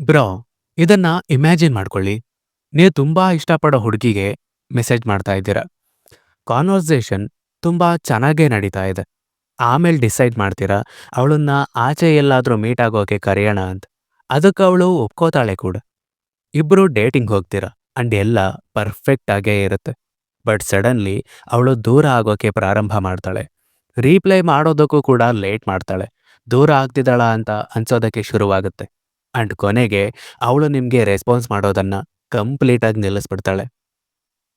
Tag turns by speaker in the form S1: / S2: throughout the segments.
S1: Bro, ಇದನ್ನ imagine ಮಾಡ್ಕೊಳ್ಳಿ. ನೀವು ತುಂಬಾ ಇಷ್ಟಪಡೋ ಹುಡುಗಿಗೆ ಮೆಸೇಜ್ ಮಾಡ್ತಾ ಇದ್ದೀರಾ. ಕಾನ್ವರ್ಸೇಷನ್ ತುಂಬಾ ಚೆನ್ನಾಗೇ ನಡೀತಾ ಇದೆ. ಆಮೇಲೆ ಡಿಸೈಡ್ ಮಾಡ್ತೀರಾ, ಅವಳನ್ನ ಆಚೆ ಎಲ್ಲಾದ್ರೂ ಮೀಟ್ ಆಗೋಕೆ ಕರೆಯೋಣ ಅಂತ. ಅದಕ್ಕೆ ಅವಳು ಒಪ್ಕೋತಾಳೆ ಕೂಡ. ಇಬ್ಬರು ಡೇಟಿಂಗ್ ಹೋಗ್ತೀರ, ಅಂಡ್ ಎಲ್ಲ ಪರ್ಫೆಕ್ಟ್ ಆಗೇ ಇರುತ್ತೆ. ಬಟ್ ಸಡನ್ಲಿ ಅವಳು ದೂರ ಆಗೋಕೆ ಪ್ರಾರಂಭ ಮಾಡ್ತಾಳೆ. ರೀಪ್ಲೈ ಮಾಡೋದಕ್ಕೂ ಕೂಡ ಲೇಟ್ ಮಾಡ್ತಾಳೆ. ದೂರ ಆಗ್ತಿದ್ದಾಳ ಅಂತ ಅನ್ಸೋದಕ್ಕೆ ಶುರುವಾಗುತ್ತೆ. ಅಂಡ್ ಕೊನೆಗೆ ಅವಳು ನಿಮಗೆ ರೆಸ್ಪಾನ್ಸ್ ಮಾಡೋದನ್ನ ಕಂಪ್ಲೀಟಾಗಿ ನಿಲ್ಲಿಸ್ಬಿಡ್ತಾಳೆ.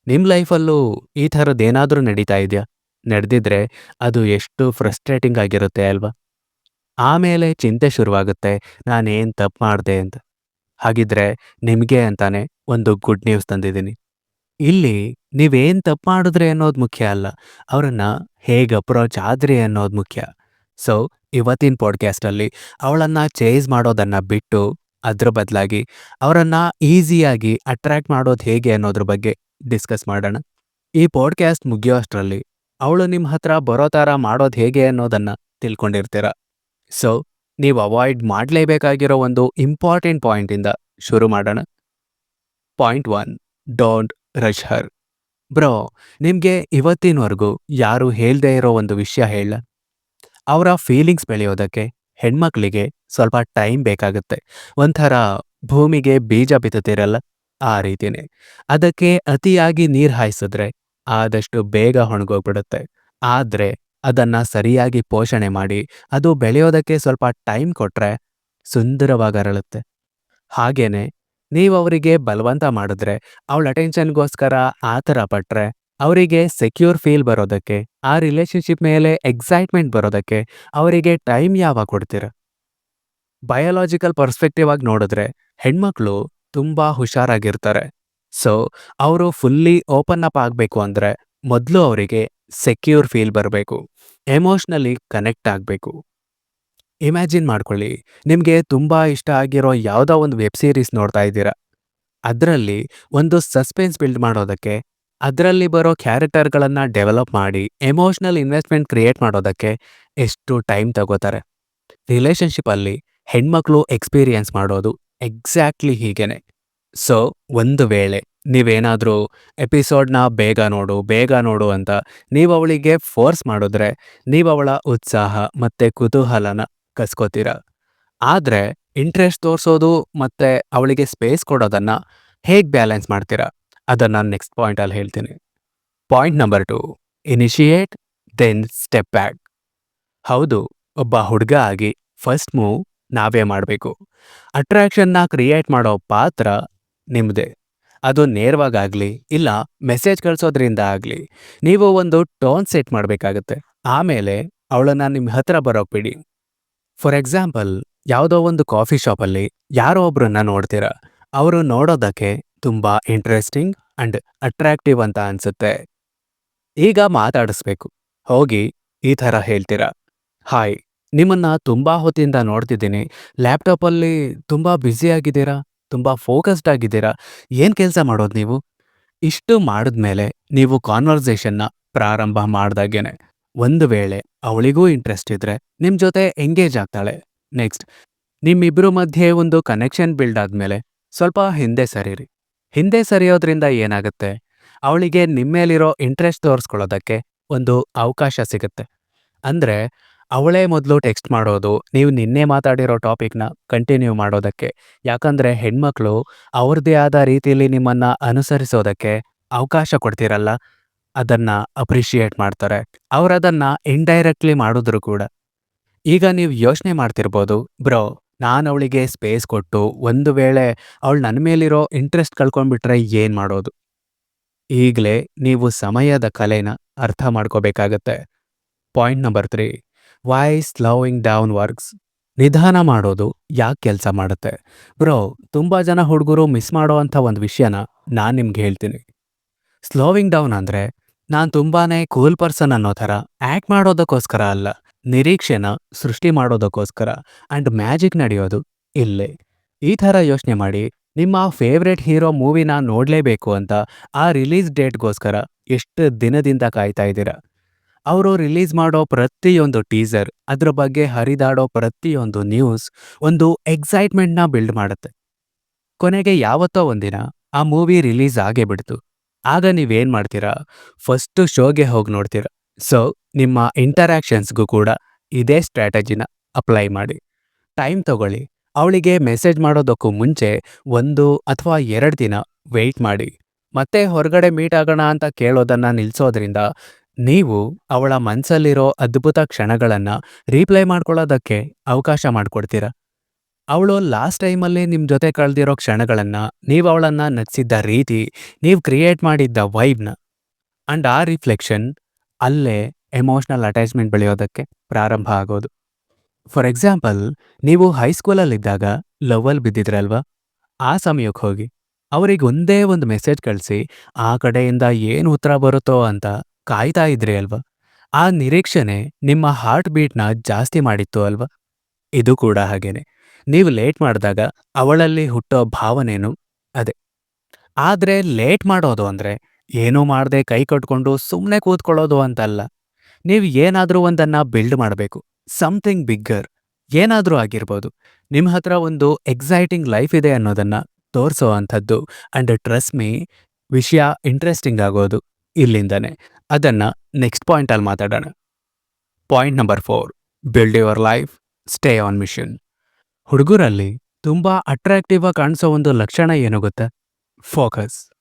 S1: ನಿಮ್ಮ ಲೈಫಲ್ಲೂ ಈ ಥರದ್ದೇನಾದ್ರೂ ನಡೀತಾ ಇದೆಯಾ? ನಡೆದಿದ್ರೆ ಅದು ಎಷ್ಟು ಫ್ರಸ್ಟ್ರೇಟಿಂಗ್ ಆಗಿರುತ್ತೆ ಅಲ್ವಾ? ಆಮೇಲೆ ಚಿಂತೆ ಶುರುವಾಗುತ್ತೆ, ನಾನೇನು ತಪ್ಪು ಮಾಡಿದೆ ಅಂತ. ಹಾಗಿದ್ರೆ ನಿಮಗೆ ಅಂತಾನೆ ಒಂದು ಗುಡ್ ನ್ಯೂಸ್ ತಂದಿದ್ದೀನಿ. ಇಲ್ಲಿ ನೀವೇನು ತಪ್ಪು ಮಾಡಿದ್ರೆ ಅನ್ನೋದು ಮುಖ್ಯ ಅಲ್ಲ, ಅವರನ್ನು ಹೇಗೆ ಅಪ್ರೋಚ್ ಆದ್ರಿ ಅನ್ನೋದು ಮುಖ್ಯ. ಸೊ ಇವತ್ತಿನ ಪಾಡ್ಕ್ಯಾಸ್ಟಲ್ಲಿ ಅವಳನ್ನು ಚೇಸ್ ಮಾಡೋದನ್ನ ಬಿಟ್ಟು ಅದ್ರ ಬದಲಾಗಿ ಅವರನ್ನು ಈಸಿಯಾಗಿ ಅಟ್ರಾಕ್ಟ್ ಮಾಡೋದು ಹೇಗೆ ಅನ್ನೋದ್ರ ಬಗ್ಗೆ ಡಿಸ್ಕಸ್ ಮಾಡೋಣ. ಈ ಪಾಡ್ಕ್ಯಾಸ್ಟ್ ಮುಗಿಯೋ ಅಷ್ಟರಲ್ಲಿ ಅವಳು ನಿಮ್ಮ ಹತ್ರ ಬರೋ ಥರ ಮಾಡೋದು ಹೇಗೆ ಅನ್ನೋದನ್ನ ತಿಳ್ಕೊಂಡಿರ್ತೀರ. ಸೊ ನೀವು ಅವಾಯ್ಡ್ ಮಾಡಲೇಬೇಕಾಗಿರೋ ಒಂದು ಇಂಪಾರ್ಟೆಂಟ್ ಪಾಯಿಂಟಿಂದ ಶುರು ಮಾಡೋಣ. Point one don't rush her bro ನಿಮಗೆ ಇವತ್ತಿನವರೆಗೂ ಯಾರು ಹೇಳ್ದೇ ಇರೋ ಒಂದು ವಿಷಯ ಹೇಳ. ಅವರ ಫೀಲಿಂಗ್ಸ್ ಬೆಳೆಯೋದಕ್ಕೆ ಹೆಣ್ಮಕ್ಳಿಗೆ ಸ್ವಲ್ಪ ಟೈಮ್ ಬೇಕಾಗುತ್ತೆ. ಒಂಥರ ಭೂಮಿಗೆ ಬೀಜ ಬಿತ್ತುತ್ತಿರಲ್ಲ ಆ ರೀತಿನೇ. ಅದಕ್ಕೆ ಅತಿಯಾಗಿ ನೀರು ಹಾಯಿಸಿದ್ರೆ ಆದಷ್ಟು ಬೇಗ ಒಣಗೋಗ್ಬಿಡುತ್ತೆ. ಆದ್ರೆ ಅದನ್ನ ಸರಿಯಾಗಿ ಪೋಷಣೆ ಮಾಡಿ, ಅದು ಬೆಳೆಯೋದಕ್ಕೆ ಸ್ವಲ್ಪ ಟೈಮ್ ಕೊಟ್ರೆ ಸುಂದರವಾಗಿ ಅರಳುತ್ತೆ. ಹಾಗೇನೆ, ನೀವು ಅವರಿಗೆ ಬಲವಂತ ಮಾಡಿದ್ರೆ, ಅವಳ ಅಟೆನ್ಷನ್ಗೋಸ್ಕರ ಆ ಥರ ಪಟ್ರೆ ಅವರಿಗೆ ಸೆಕ್ಯೂರ್ ಫೀಲ್ ಬರೋದಕ್ಕೆ, ಆ ರಿಲೇಶನ್ಶಿಪ್ ಮೇಲೆ ಎಕ್ಸೈಟ್ಮೆಂಟ್ ಬರೋದಕ್ಕೆ ಅವರಿಗೆ ಟೈಮ್ ಯಾವಾಗ ಕೊಡ್ತೀರ? ಬಯಾಲಾಜಿಕಲ್ ಪರ್ಸ್ಪೆಕ್ಟಿವ್ ಆಗಿ ನೋಡಿದ್ರೆ ಹೆಣ್ಮಕ್ಳು ತುಂಬಾ ಹುಷಾರಾಗಿರ್ತಾರೆ. ಸೊ ಅವರು ಫುಲ್ಲಿ ಓಪನ್ ಅಪ್ ಆಗಬೇಕು ಅಂದ್ರೆ ಮೊದಲು ಅವರಿಗೆ ಸೆಕ್ಯೂರ್ ಫೀಲ್ ಬರಬೇಕು ಎಮೋಷ್ನಲಿ ಕನೆಕ್ಟ್ ಆಗಬೇಕು. ಇಮ್ಯಾಜಿನ್ ಮಾಡ್ಕೊಳ್ಳಿ, ನಿಮಗೆ ತುಂಬಾ ಇಷ್ಟ ಆಗಿರೋ ಯಾವುದೋ ಒಂದು ವೆಬ್ ಸೀರೀಸ್ ನೋಡ್ತಾ ಇದ್ದೀರಾ? ಅದರಲ್ಲಿ ಒಂದು ಸಸ್ಪೆನ್ಸ್ ಬಿಲ್ಡ್ ಮಾಡೋದಕ್ಕೆ ಅದರಲ್ಲಿ ಬರೋ ಕ್ಯಾರೆಕ್ಟರ್ಗಳನ್ನು ಡೆವಲಪ್ ಮಾಡಿ, ಎಮೋಷ್ನಲ್ ಇನ್ವೆಸ್ಟ್ಮೆಂಟ್ ಕ್ರಿಯೇಟ್ ಮಾಡೋದಕ್ಕೆ ಎಷ್ಟು ಟೈಮ್ ತಗೋತಾರೆ. ರಿಲೇಷನ್ಶಿಪ್ಪಲ್ಲಿ ಹೆಣ್ಮಕ್ಳು ಎಕ್ಸ್ಪೀರಿಯೆನ್ಸ್ ಮಾಡೋದು ಎಕ್ಸಾಕ್ಟ್ಲಿ ಹೀಗೇನೆ. ಸೊ, ಒಂದು ವೇಳೆ ನೀವೇನಾದರೂ ಎಪಿಸೋಡ್ನ ಬೇಗ ನೋಡು ಬೇಗ ನೋಡು ಅಂತ ನೀವು ಅವಳಿಗೆ ಫೋರ್ಸ್ ಮಾಡಿದ್ರೆ ನೀವು ಅವಳ ಉತ್ಸಾಹ ಮತ್ತೆ ಕುತೂಹಲನ ಕಸ್ಕೋತೀರ. ಆದ್ರೆ ಇಂಟ್ರೆಸ್ಟ್ ತೋರಿಸೋದು ಮತ್ತೆ ಅವಳಿಗೆ ಸ್ಪೇಸ್ ಕೊಡೋದನ್ನ ಹೇಗೆ ಬ್ಯಾಲೆನ್ಸ್ ಮಾಡ್ತೀರಾ? ಅದನ್ನ ನೆಕ್ಸ್ಟ್ ಪಾಯಿಂಟಲ್ಲಿ ಹೇಳ್ತೀನಿ. Point number two initiate then step back ಹೌದು, ಒಬ್ಬ ಹುಡುಗ ಆಗಿ ಫಸ್ಟ್ ಮೂವ್ ನಾವೇ ಮಾಡಬೇಕು. ಅಟ್ರಾಕ್ಷನ್ನ ಕ್ರಿಯೇಟ್ ಮಾಡೋ ಪಾತ್ರ ನಿಮ್ಮದೇ ಅದು ನೇರವಾಗಾಗಲಿ ಇಲ್ಲ ಮೆಸೇಜ್ ಕಳಿಸೋದ್ರಿಂದ ಆಗಲಿ, ನೀವು ಒಂದು ಟೋನ್ ಸೆಟ್ ಮಾಡಬೇಕಾಗತ್ತೆ. ಆಮೇಲೆ ಅವಳನ್ನು ನಿಮ್ಮ ಹತ್ರ ಬರೋಕ್ ಬಿಡಿ. ಫಾರ್ ಎಕ್ಸಾಂಪಲ್ ಯಾವುದೋ ಒಂದು ಕಾಫಿ ಶಾಪಲ್ಲಿ ಯಾರೋ ಒಬ್ಬರನ್ನ ನೋಡ್ತೀರ. ಅವರು ನೋಡೋದಕ್ಕೆ ತುಂಬಾ ಇಂಟ್ರೆಸ್ಟಿಂಗ್ ಅಂಡ್ ಅಟ್ರಾಕ್ಟಿವ್ ಅಂತ ಅನ್ಸುತ್ತೆ. ಈಗ ಮಾತಾಡಿಸ್ಬೇಕು. ಹೋಗಿ ಈ ಥರ ಹೇಳ್ತೀರಾ? ಹಾಯ್ ನಿಮ್ಮನ್ನ ತುಂಬಾ ಹೊತ್ತಿಂದ ನೋಡ್ತಿದ್ದೀನಿ. ಲ್ಯಾಪ್ಟಾಪಲ್ಲಿ ತುಂಬಾ ಬ್ಯುಸಿ ಆಗಿದ್ದೀರಾ? ತುಂಬಾ ಫೋಕಸ್ಡ್ ಆಗಿದ್ದೀರಾ? ಏನು ಕೆಲಸ ಮಾಡೋದು ನೀವು? ಇಷ್ಟು ಮಾಡಿದ್ಮೇಲೆ ನೀವು ಕಾನ್ವರ್ಸೇಷನ್ನ ಪ್ರಾರಂಭ ಮಾಡ್ದಾಗೇನೆ. ಒಂದು ವೇಳೆ ಅವಳಿಗೂ ಇಂಟ್ರೆಸ್ಟ್ ಇದ್ರೆ ನಿಮ್ಮ ಜೊತೆ ಎಂಗೇಜ್ ಆಗ್ತಾಳೆ. ನೆಕ್ಸ್ಟ್ ನಿಮ್ಮಿಬ್ಬರ ಮಧ್ಯೆ ಒಂದು ಕನೆಕ್ಷನ್ ಬಿಲ್ಡ್ ಆದಮೇಲೆ ಸ್ವಲ್ಪ ಹಿಂದೆ ಸರಿರಿ. ಹಿಂದೆ ಸರಿಯೋದ್ರಿಂದ ಏನಾಗುತ್ತೆ? ಅವಳಿಗೆ ನಿಮ್ಮೇಲಿರೋ ಇಂಟ್ರೆಸ್ಟ್ ತೋರಿಸ್ಕೊಳ್ಳೋದಕ್ಕೆ ಒಂದು ಅವಕಾಶ ಸಿಗುತ್ತೆ. ಅಂದ್ರೆ, ಅವಳೇ ಮೊದಲು ಟೆಕ್ಸ್ಟ್ ಮಾಡೋದು, ನೀವು ನಿನ್ನೆ ಮಾತಾಡಿರೋ ಟಾಪಿಕ್ನ ಕಂಟಿನ್ಯೂ ಮಾಡೋದಕ್ಕೆ. ಯಾಕಂದ್ರೆ, ಹೆಣ್ಮಕ್ಳು ಅವ್ರದ್ದೇ ಆದ ರೀತಿಯಲ್ಲಿ ನಿಮ್ಮನ್ನ ಅನುಸರಿಸೋದಕ್ಕೆ ಅವಕಾಶ ಕೊಡ್ತಿರಲ್ಲ, ಅದನ್ನ ಅಪ್ರಿಷಿಯೇಟ್ ಮಾಡ್ತಾರೆ. ಅವರದನ್ನು ಇಂಡೈರೆಕ್ಟ್ಲಿ ಮಾಡಿದ್ರು ಕೂಡ. ಈಗ ನೀವು ಯೋಚನೆ ಮಾಡ್ತಿರ್ಬೋದು, ಬ್ರೋ ನಾನು ಅವಳಿಗೆ ಸ್ಪೇಸ್ ಕೊಟ್ಟು ಒಂದು ವೇಳೆ ಅವಳು ನನ್ನ ಮೇಲಿರೋ ಇಂಟ್ರೆಸ್ಟ್ ಕಳ್ಕೊಂಡ್ಬಿಟ್ರೆ ಏನು ಮಾಡೋದು? ಈಗಲೇ ನೀವು ಸಮಯದ ಕಲೆನ ಅರ್ಥ ಮಾಡ್ಕೋಬೇಕಾಗತ್ತೆ. Point number three why slowing down works ನಿಧಾನ ಮಾಡೋದು ಯಾಕೆ ಕೆಲಸ ಮಾಡುತ್ತೆ? ಬ್ರೋ ತುಂಬಾ ಜನ ಹುಡುಗರು ಮಿಸ್ ಮಾಡೋ ಅಂಥ ಒಂದು ವಿಷಯನ ನಾನು ನಿಮ್ಗೆ ಹೇಳ್ತೀನಿ. ಸ್ಲೋವಿಂಗ್ ಡೌನ್ ಅಂದ್ರೆ ನಾನು ತುಂಬಾನೇ ಕೂಲ್ ಪರ್ಸನ್ ಅನ್ನೋ ಥರ ಆಕ್ಟ್ ಮಾಡೋದಕ್ಕೋಸ್ಕರ ಅಲ್ಲ. ನಿರೀಕ್ಷೆನ ಸೃಷ್ಟಿ ಮಾಡೋದಕ್ಕೋಸ್ಕರ ಅಂಡ್ ಮ್ಯಾಜಿಕ್ ನಡೆಯೋದು ಇಲ್ಲೇ. ಈ ಥರ ಯೋಚನೆ ಮಾಡಿ ನಿಮ್ಮ ಫೇವ್ರೆಟ್ ಹೀರೋ ಮೂವಿನ ನೋಡಲೇಬೇಕು ಅಂತ ಆ ರಿಲೀಸ್ ಡೇಟ್ಗೋಸ್ಕರ ಎಷ್ಟು ದಿನದಿಂದ ಕಾಯ್ತಾ ಇದ್ದೀರಾ? ಅವರು ರಿಲೀಸ್ ಮಾಡೋ ಪ್ರತಿಯೊಂದು ಟೀಸರ್, ಅದ್ರ ಬಗ್ಗೆ ಹರಿದಾಡೋ ಪ್ರತಿಯೊಂದು ನ್ಯೂಸ್ ಒಂದು ಎಕ್ಸೈಟ್ಮೆಂಟ್ನ ಬಿಲ್ಡ್ ಮಾಡುತ್ತೆ. ಕೊನೆಗೆ ಯಾವತ್ತೋ ಒಂದಿನ ಆ ಮೂವಿ ರಿಲೀಸ್ ಆಗೇ ಬಿಡ್ತು. ಆಗ ನೀವೇನು ಮಾಡ್ತೀರಾ? ಫಸ್ಟ್ ಶೋಗೆ ಹೋಗಿ ನೋಡ್ತೀರಾ? ಸೊ ನಿಮ್ಮ ಇಂಟರಾಕ್ಷನ್ಸ್ಗೂ ಕೂಡ ಇದೇ ಸ್ಟ್ರಾಟಜಿನ ಅಪ್ಲೈ ಮಾಡಿ. ಟೈಮ್ ತಗೊಳ್ಳಿ. ಅವಳಿಗೆ ಮೆಸೇಜ್ ಮಾಡೋದಕ್ಕೂ ಮುಂಚೆ ಒಂದು ಅಥವಾ ಎರಡು ದಿನ ವೆಯ್ಟ್ ಮಾಡಿ. ಮತ್ತೆ ಹೊರಗಡೆ ಮೀಟ್ ಆಗೋಣ ಅಂತ ಕೇಳೋದನ್ನ ನಿಲ್ಸೋದ್ರಿಂದ ನೀವು ಅವಳ ಮನಸ್ಸಲ್ಲಿರೋ ಅದ್ಭುತ ಕ್ಷಣಗಳನ್ನ ರೀಪ್ಲೈ ಮಾಡ್ಕೊಳ್ಳೋದಕ್ಕೆ ಅವಕಾಶ ಮಾಡಿಕೊಡ್ತೀರ? ಅವಳು ಲಾಸ್ಟ್ ಟೈಮಲ್ಲಿ ನಿಮ್ಮ ಜೊತೆ ಕಳೆದಿರೋ ಕ್ಷಣಗಳನ್ನ ನೀವು ಅವಳನ್ನು ನಗಿಸಿದ್ದ ರೀತಿ, ನೀವು ಕ್ರಿಯೇಟ್ ಮಾಡಿದ್ದ ವೈಬ್ನ ಅಂಡ್ ಆ ರಿಫ್ಲೆಕ್ಷನ್ ಅಲ್ಲೇ ಎಮೋಷ್ನಲ್ ಅಟ್ಯಾಚ್ಮೆಂಟ್ ಬೆಳೆಯೋದಕ್ಕೆ ಪ್ರಾರಂಭ ಆಗೋದು. ಫಾರ್ ಎಕ್ಸಾಂಪಲ್ ನೀವು ಹೈಸ್ಕೂಲಲ್ಲಿದ್ದಾಗ ಲವಲ್ ಬಿದ್ದಿದ್ರಲ್ವಾ? ಆ ಸಮಯಕ್ಕೆ ಹೋಗಿ ಅವರಿಗೆ ಒಂದೇ ಒಂದು ಮೆಸೇಜ್ ಕಳಿಸಿ, ಆ ಕಡೆಯಿಂದ ಏನು ಉತ್ತರ ಬರುತ್ತೋ ಅಂತ ಕಾಯ್ತಾ ಇದ್ರಿ ಅಲ್ವಾ? ಆ ನಿರೀಕ್ಷಣೆ ನಿಮ್ಮ ಹಾರ್ಟ್ ಬೀಟ್ನ ಜಾಸ್ತಿ ಮಾಡಿತ್ತು ಅಲ್ವಾ? ಇದು ಕೂಡ ಹಾಗೇನೆ. ನೀವು ಲೇಟ್ ಮಾಡಿದಾಗ ಅವಳಲ್ಲಿ ಹುಟ್ಟೋ ಭಾವನೆನು ಅದೇ. ಆದ್ರೆ ಲೇಟ್ ಮಾಡೋದು ಅಂದ್ರೆ ಏನೂ ಮಾಡದೆ ಕೈ ಕಟ್ಕೊಂಡು ಸುಮ್ಮನೆ ಕೂತ್ಕೊಳ್ಳೋದು ಅಂತಲ್ಲ. ನೀವು ಏನಾದರೂ ಒಂದನ್ನ ಬಿಲ್ಡ್ ಮಾಡಬೇಕು. ಸಮಥಿಂಗ್ ಬಿಗ್ಗರ್ ಏನಾದರೂ ಆಗಿರ್ಬೋದು. ನಿಮ್ಮ ಹತ್ರ ಒಂದು ಎಕ್ಸೈಟಿಂಗ್ ಲೈಫ್ ಇದೆ ಅನ್ನೋದನ್ನ ತೋರಿಸೋ ಅಂಥದ್ದು. ಆ್ಯಂಡ್ ಟ್ರಸ್ಟ್ ಮೀ ವಿಷಯ ಇಂಟ್ರೆಸ್ಟಿಂಗ್ ಆಗೋದು ಇಲ್ಲಿಂದನೇ. ಅದನ್ನ ನೆಕ್ಸ್ಟ್ ಪಾಯಿಂಟಲ್ಲಿ ಮಾತಾಡೋಣ. Point number four build your life stay on mission ಹುಡುಗರಲ್ಲಿ ತುಂಬಾ ಅಟ್ರಾಕ್ಟಿವ್ ಆಗಿ ಕಾಣಿಸೋ ಒಂದು ಲಕ್ಷಣ ಏನು ಗೊತ್ತಾ? ಫೋಕಸ್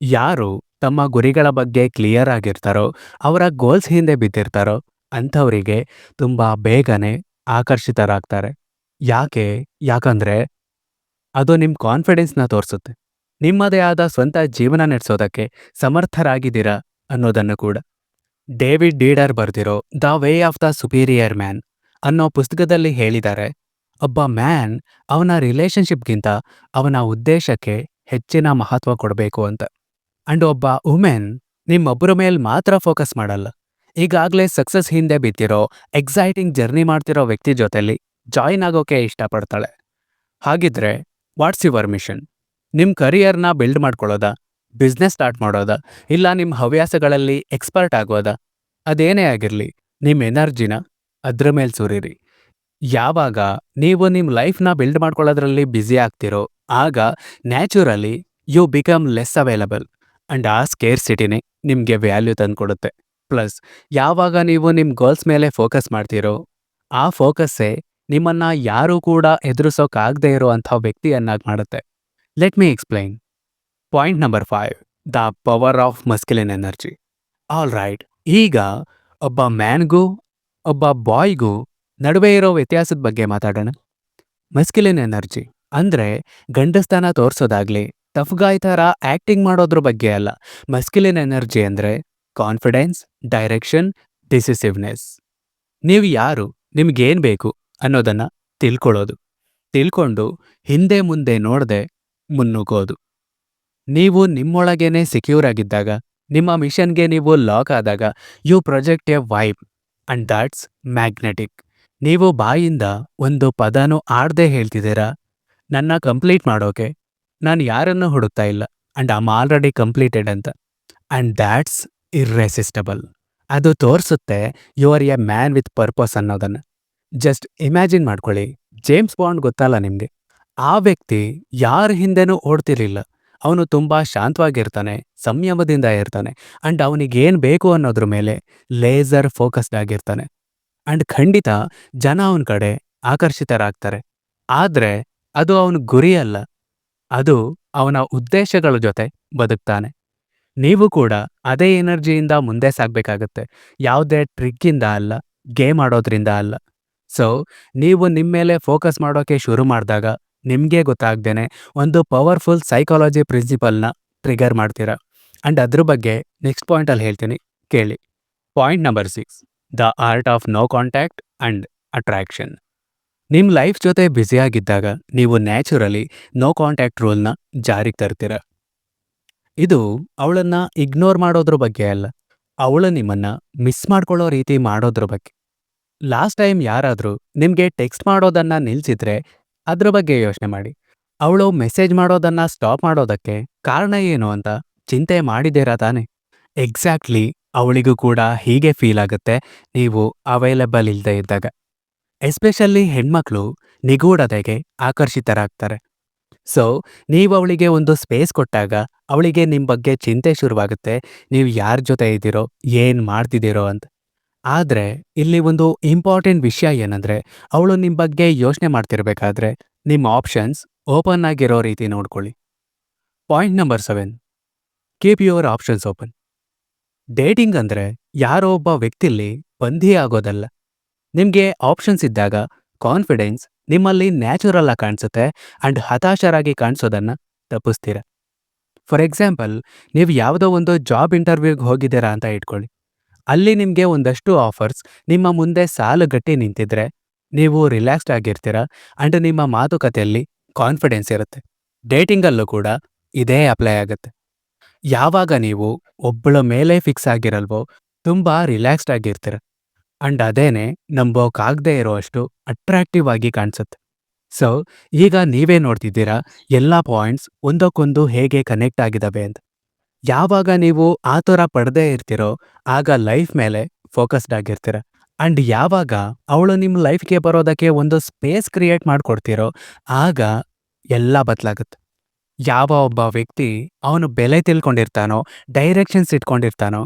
S1: ಯಾರು ತಮ್ಮ ಗುರಿಗಳ ಬಗ್ಗೆ ಕ್ಲಿಯರ್ ಆಗಿರ್ತಾರೋ, ಅವರ ಗೋಲ್ಸ್ ಹಿಂದೆ ಬಿದ್ದಿರ್ತಾರೋ, ಅಂಥವರಿಗೆ ತುಂಬಾ ಬೇಗನೆ ಆಕರ್ಷಿತರಾಗ್ತಾರೆ. ಯಾಕೆ? ಯಾಕಂದ್ರೆ ಅದು ನಿಮ್ಮ ಕಾನ್ಫಿಡೆನ್ಸ್ನ ತೋರಿಸುತ್ತೆ. ನಿಮ್ಮದೇ ಆದ ಸ್ವಂತ ಜೀವನ ನಡೆಸೋದಕ್ಕೆ ಸಮರ್ಥರಾಗಿದ್ದೀರಾ ಅನ್ನೋದನ್ನು ಕೂಡ. ಡೇವಿಡ್ ಡೀಡರ್ ಬರೆದಿರೋ the way of the superior man ಅನ್ನೋ ಪುಸ್ತಕದಲ್ಲಿ ಹೇಳಿದ್ದಾರೆ, ಒಬ್ಬ ಮ್ಯಾನ್ ಅವನ ರಿಲೇಷನ್ಶಿಪ್ಗಿಂತ ಅವನ ಉದ್ದೇಶಕ್ಕೆ ಹೆಚ್ಚಿನ ಮಹತ್ವ ಕೊಡಬೇಕು ಅಂತ. ಅಂಡ್ ಒಬ್ಬ ವುಮೆನ್ ನಿಮ್ಮೊಬ್ಬರ ಮೇಲೆ ಮಾತ್ರ ಫೋಕಸ್ ಮಾಡಲ್ಲ. ಈಗಾಗಲೇ ಸಕ್ಸಸ್ ಹಿಂದೆ ಬಿತ್ತಿರೋ ಎಕ್ಸೈಟಿಂಗ್ ಜರ್ನಿ ಮಾಡ್ತಿರೋ ವ್ಯಕ್ತಿ ಜೊತೆಲಿ ಜಾಯಿನ್ ಆಗೋಕೆ ಇಷ್ಟಪಡ್ತಾಳೆ. ಹಾಗಿದ್ರೆ, ವಾಟ್ಸ್ ಯುವರ್ ಮಿಷನ್? ನಿಮ್ಮ ಕರಿಯರ್ನ ಬಿಲ್ಡ್ ಮಾಡ್ಕೊಳ್ಳೋದಾ? ಬಿಸ್ನೆಸ್ ಸ್ಟಾರ್ಟ್ ಮಾಡೋದಾ? ಇಲ್ಲ ನಿಮ್ಮ ಹವ್ಯಾಸಗಳಲ್ಲಿ ಎಕ್ಸ್ಪರ್ಟ್ ಆಗೋದಾ? ಅದೇನೇ ಆಗಿರಲಿ ನಿಮ್ಮ ಎನರ್ಜಿನ ಅದ್ರ ಮೇಲೆ ಸುರಿರಿ. ಯಾವಾಗ ನೀವು ನಿಮ್ಮ ಲೈಫ್ನ ಬಿಲ್ಡ್ ಮಾಡ್ಕೊಳ್ಳೋದ್ರಲ್ಲಿ ಬ್ಯುಸಿ ಆಗ್ತಿರೋ, ಆಗ naturally you become less available. And ಆ ಸ್ಕೇರ್ ಸಿಟಿನೇ ನಿಮಗೆ ವ್ಯಾಲ್ಯೂ ತಂದುಕೊಡುತ್ತೆ. ಪ್ಲಸ್ ಯಾವಾಗ ನೀವು ನಿಮ್ಮ ಗೋಲ್ಸ್ ಮೇಲೆ ಫೋಕಸ್ ಮಾಡ್ತೀರೋ, ಆ ಫೋಕಸ್ಸೇ ನಿಮ್ಮನ್ನ ಯಾರೂ ಕೂಡ ಎದುರಿಸೋಕ್ಕಾಗದೇ ಇರೋ ಅಂಥ ವ್ಯಕ್ತಿಯನ್ನಾಗಿ ಮಾಡುತ್ತೆ. Let me explain point number five the power of masculine energy all right ಈಗ ಒಬ್ಬ ಮ್ಯಾನ್ಗೂ ಒಬ್ಬ ಬಾಯ್ಗೂ ನಡುವೆ ಇರೋ ವ್ಯತ್ಯಾಸದ ಬಗ್ಗೆ ಮಾತಾಡೋಣ. ಮಸ್ಕಿಲಿನ್ ಎನರ್ಜಿ ಅಂದ್ರೆ ಗಂಡಸ್ತನ ತೋರ್ಸೋದಾಗ್ಲಿ ಟಫ್ ಗಾಯ್ ಥರ ಆಕ್ಟಿಂಗ್ ಮಾಡೋದ್ರ ಬಗ್ಗೆ ಅಲ್ಲ. ಮಸ್ಕಿಲಿನ್ ಎನರ್ಜಿ ಅಂದ್ರೆ ಕಾನ್ಫಿಡೆನ್ಸ್, ಡೈರೆಕ್ಷನ್, ಡಿಸಿಸಿವ್ನೆಸ್. ನೀವು ಯಾರು, ನಿಮ್ಗೇನ್ ಬೇಕು ಅನ್ನೋದನ್ನ ತಿಳ್ಕೊಳ್ಳೋದು. ತಿಳ್ಕೊಂಡು ಹಿಂದೆ ಮುಂದೆ ನೋಡದೆ ಮುನ್ನುಗ್ಗೋದು. ನೀವು ನಿಮ್ಮೊಳಗೇನೆ ಸೆಕ್ಯೂರ್ ಆಗಿದ್ದಾಗ, ನಿಮ್ಮ ಮಿಷನ್ಗೆ ನೀವು ಲಾಕ್ ಆದಾಗ, you project a vibe and that's magnetic. ನೀವು ಬಾಯಿಂದ ಒಂದು ಪದನೂ ಆಡದೆ ಹೇಳ್ತಿದ್ದೀರಾ? ನನ್ನ ಕಂಪ್ಲೀಟ್ ಮಾಡೋಕೆ ನಾನು ಯಾರನ್ನೂ ಹುಡುಕ್ತಾ ಇಲ್ಲ. ಅಂಡ್ ಆಮ್ ಆಲ್ರೆಡಿ ಕಂಪ್ಲೀಟೆಡ್ ಅಂತ. ಅಂಡ್ ದ್ಯಾಟ್ಸ್ ಇರ್ರೆಸಿಸ್ಟಬಲ್ ಅದು ತೋರಿಸುತ್ತೆ you are a man with purpose ಅನ್ನೋದನ್ನ. ಜಸ್ಟ್ ಇಮ್ಯಾಜಿನ್ ಮಾಡ್ಕೊಳ್ಳಿ. ಜೇಮ್ಸ್ ಬಾಂಡ್ ಗೊತ್ತಲ್ಲ ನಿಮಗೆ? ಆ ವ್ಯಕ್ತಿ ಯಾರ ಹಿಂದೆನೂ ಓಡ್ತಿರ್ಲಿಲ್ಲ. ಅವನು ತುಂಬಾ ಶಾಂತವಾಗಿರ್ತಾನೆ, ಸಂಯಮದಿಂದ ಇರ್ತಾನೆ. ಅಂಡ್ ಏನು ಬೇಕು ಅನ್ನೋದ್ರ ಮೇಲೆ ಲೇಸರ್ ಫೋಕಸ್ಡ್ ಆಗಿರ್ತಾನೆ. ಅಂಡ್ ಖಂಡಿತ ಜನ ಅವನ ಕಡೆ ಆಕರ್ಷಿತರಾಗ್ತಾರೆ. ಆದ್ರೆ ಅದು ಅವನ ಗುರಿ ಅಲ್ಲ. ಅದು ಅವನ ಉದ್ದೇಶಗಳ ಜೊತೆ ಬದುಕ್ತಾನೆ. ನೀವು ಕೂಡ ಅದೇ ಎನರ್ಜಿಯಿಂದ ಮುಂದೆ ಸಾಗಬೇಕಾಗತ್ತೆ. ಯಾವುದೇ ಟ್ರಿಕ್ಕಿಂದ ಅಲ್ಲ, ಗೇಮ್ ಆಡೋದ್ರಿಂದ ಅಲ್ಲ. ಸೊ ನೀವು ನಿಮ್ಮ ಮೇಲೆ ಫೋಕಸ್ ಮಾಡೋಕೆ ಶುರು ಮಾಡಿದಾಗ ನಿಮಗೆ ಗೊತ್ತಾಗ್ದೇನೆ ಒಂದು ಪವರ್ಫುಲ್ ಸೈಕಾಲಜಿ ಪ್ರಿನ್ಸಿಪಲ್ನ ಟ್ರಿಗರ್ ಮಾಡ್ತೀರಾ? ಅಂಡ್ ಅದ್ರ ಬಗ್ಗೆ ನೆಕ್ಸ್ಟ್ ಪಾಯಿಂಟಲ್ಲಿ ಹೇಳ್ತೀನಿ, ಕೇಳಿ. Point number six, the art of no contact and attraction. ನಿಮ್ಮ ಲೈಫ್ ಜೊತೆ ಬ್ಯುಸಿಯಾಗಿದ್ದಾಗ ನೀವು ನ್ಯಾಚುರಲಿ ನೋ ಕಾಂಟ್ಯಾಕ್ಟ್ ರೂಲ್ನ ಜಾರಿಗೆ ತರ್ತೀರ. ಇದು ಅವಳನ್ನ ಇಗ್ನೋರ್ ಮಾಡೋದ್ರ ಬಗ್ಗೆ ಅಲ್ಲ, ಅವಳು ನಿಮ್ಮನ್ನ ಮಿಸ್ ಮಾಡ್ಕೊಳ್ಳೋ ರೀತಿ ಮಾಡೋದ್ರ ಬಗ್ಗೆ. ಲಾಸ್ಟ್ ಟೈಮ್ ಯಾರಾದರೂ ನಿಮಗೆ ಟೆಕ್ಸ್ಟ್ ಮಾಡೋದನ್ನ ನಿಲ್ಸಿದ್ರೆ ಅದ್ರ ಬಗ್ಗೆ ಯೋಚನೆ ಮಾಡಿ. ಅವಳು ಮೆಸೇಜ್ ಮಾಡೋದನ್ನ ಸ್ಟಾಪ್ ಮಾಡೋದಕ್ಕೆ ಕಾರಣ ಏನು ಅಂತ ಚಿಂತೆ ಮಾಡಿದ್ದೀರಾ ತಾನೆ? ಎಕ್ಸಾಕ್ಟ್ಲಿ ಅವಳಿಗೂ ಕೂಡ ಹೀಗೆ ಫೀಲ್ ಆಗುತ್ತೆ, ನೀವು ಅವೈಲಬಲ್ ಇಲ್ಲದೆ ಇದ್ದಾಗ. ಎಸ್ಪೆಷಲಿ ಹೆಣ್ಮಕ್ಳು ನಿಗೂಢತೆಗೆ ಆಕರ್ಷಿತರಾಗ್ತಾರೆ. ಸೊ, ನೀವು ಅವಳಿಗೆ ಒಂದು ಸ್ಪೇಸ್ ಕೊಟ್ಟಾಗ ಅವಳಿಗೆ ನಿಮ್ಮ ಬಗ್ಗೆ ಚಿಂತೆ ಶುರುವಾಗುತ್ತೆ. ನೀವು ಯಾರ ಜೊತೆ ಇದ್ದೀರೋ, ಏನು ಮಾಡ್ತಿದ್ದೀರೋ ಅಂತ. ಆದರೆ, ಇಲ್ಲಿ ಒಂದು ಇಂಪಾರ್ಟೆಂಟ್ ವಿಷಯ ಏನಂದ್ರೆ, ಅವಳು ನಿಮ್ಮ ಬಗ್ಗೆ ಯೋಚನೆ ಮಾಡ್ತಿರ್ಬೇಕಾದ್ರೆ ನಿಮ್ಮ ಆಪ್ಷನ್ಸ್ ಓಪನ್ ಆಗಿರೋ ರೀತಿ ನೋಡ್ಕೊಳ್ಳಿ. Point number seven. Keep your options open. Dating ಅಂದ್ರೆ, ಯಾರೋ ಒಬ್ಬ ವ್ಯಕ್ತಿಲಿ ಬಂಧಿ ಆಗೋದಲ್ಲ. ನಿಮಗೆ ಆಪ್ಷನ್ಸ್ ಇದ್ದಾಗ ಕಾನ್ಫಿಡೆನ್ಸ್ ನಿಮ್ಮಲ್ಲಿ ನ್ಯಾಚುರಲ್ ಆಗಿ ಕಾಣಿಸುತ್ತೆ ಅಂಡ್ ಹತಾಶರಾಗಿ ಕಾಣಿಸೋದನ್ನು ತಪ್ಪಿಸ್ತೀರ. ಫಾರ್ ಎಕ್ಸಾಂಪಲ್ ನೀವು ಯಾವುದೋ ಒಂದು ಜಾಬ್ ಇಂಟರ್ವ್ಯೂಗೆ ಹೋಗಿದ್ದೀರಾ ಅಂತ ಇಟ್ಕೊಳ್ಳಿ. ಅಲ್ಲಿ ನಿಮಗೆ ಒಂದಷ್ಟು ಆಫರ್ಸ್ ನಿಮ್ಮ ಮುಂದೆ ಸಾಲುಗಟ್ಟಿ ನಿಂತಿದ್ರೆ ನೀವು ರಿಲ್ಯಾಕ್ಸ್ಡ್ ಆಗಿರ್ತೀರ ಅಂಡ್ ನಿಮ್ಮ ಮಾತುಕತೆಯಲ್ಲಿ ಕಾನ್ಫಿಡೆನ್ಸ್ ಇರುತ್ತೆ. ಡೇಟಿಂಗಲ್ಲೂ ಕೂಡ ಇದೇ ಅಪ್ಲೈ ಆಗುತ್ತೆ. ಯಾವಾಗ ನೀವು ಒಬ್ಬಳ ಮೇಲೆ ಫಿಕ್ಸ್ ಆಗಿರಲ್ವೋ, ತುಂಬಾ ರಿಲ್ಯಾಕ್ಸ್ಡ್ ಆಗಿರ್ತೀರ. ಅಂಡ್ ಅದೇನೆ ನಂಬೋಕಾಗದೇ ಇರೋಷ್ಟು ಅಟ್ರಾಕ್ಟಿವ್ ಆಗಿ ಕಾಣಿಸುತ್ತೆ. ಸೊ ಈಗ ನೀವೇ ನೋಡ್ತಿದ್ದೀರಾ ಎಲ್ಲ ಪಾಯಿಂಟ್ಸ್ ಒಂದಕ್ಕೊಂದು ಹೇಗೆ ಕನೆಕ್ಟ್ ಆಗಿದ್ದಾವೆ ಅಂತ. ಯಾವಾಗ ನೀವು ಆ ಥರ ಪಡೆದೇ ಇರ್ತಿರೋ, ಆಗ ಲೈಫ್ ಮೇಲೆ ಫೋಕಸ್ಡ್ ಆಗಿರ್ತೀರ. ಅಂಡ್ ಯಾವಾಗ ಅವಳು ನಿಮ್ಮ ಲೈಫ್ಗೆ ಬರೋದಕ್ಕೆ ಒಂದು ಸ್ಪೇಸ್ ಕ್ರಿಯೇಟ್ ಮಾಡಿಕೊಡ್ತಿರೋ, ಆಗ ಎಲ್ಲ ಬದಲಾಗುತ್ತೆ. ಯಾವ ಒಬ್ಬ ವ್ಯಕ್ತಿ ಅವನು ಬೆಲೆ ತಿಳ್ಕೊಂಡಿರ್ತಾನೋ ಡೈರೆಕ್ಷನ್ಸ್ ಇಟ್ಕೊಂಡಿರ್ತಾನೋ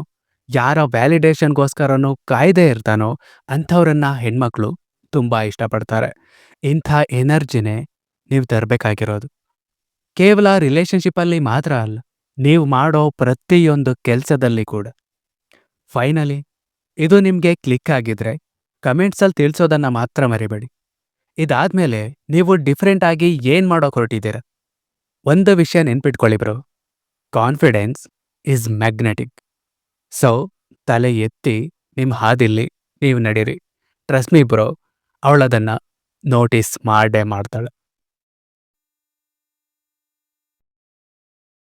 S1: ಯಾರ ವ್ಯಾಲಿಡೇಷನ್ಗೋಸ್ಕರನೂ ಕಾಯ್ದೆ ಇರ್ತಾನೋ ಅಂಥವ್ರನ್ನ ಹೆಣ್ಮಕ್ಳು ತುಂಬ ಇಷ್ಟಪಡ್ತಾರೆ. ಇಂಥ ಎನರ್ಜಿನೇ ನೀವು ತರಬೇಕಾಗಿರೋದು. ಕೇವಲ ರಿಲೇಷನ್ಶಿಪ್ಪಲ್ಲಿ ಮಾತ್ರ ಅಲ್ಲ, ನೀವು ಮಾಡೋ ಪ್ರತಿಯೊಂದು ಕೆಲಸದಲ್ಲಿ ಕೂಡ. ಫೈನಲಿ ಇದು ನಿಮಗೆ ಕ್ಲಿಕ್ ಆಗಿದ್ರೆ ಕಮೆಂಟ್ಸಲ್ಲಿ ತಿಳಿಸೋದನ್ನು ಮಾತ್ರ ಮರಿಬೇಡಿ. ಇದಾದ್ಮೇಲೆ ನೀವು ಡಿಫ್ರೆಂಟ್ ಆಗಿ ಏನು ಮಾಡೋಕೆ ಹೊರಟಿದ್ದೀರ? ಒಂದು ವಿಷಯ ನೆನ್ಪಿಟ್ಕೊಳ್ಳಿ bro. Confidence is magnetic so ತಲೆ ಎತ್ತಿ ನಿಮ್ಮ ಹಾದಿಲ್ಲಿ ನೀವು ನಡೀರಿ. Trust me bro. ಅವಳದನ್ನು ನೋಟಿಸ್ ಮಾಡೇ ಮಾಡ್ತಾಳೆ.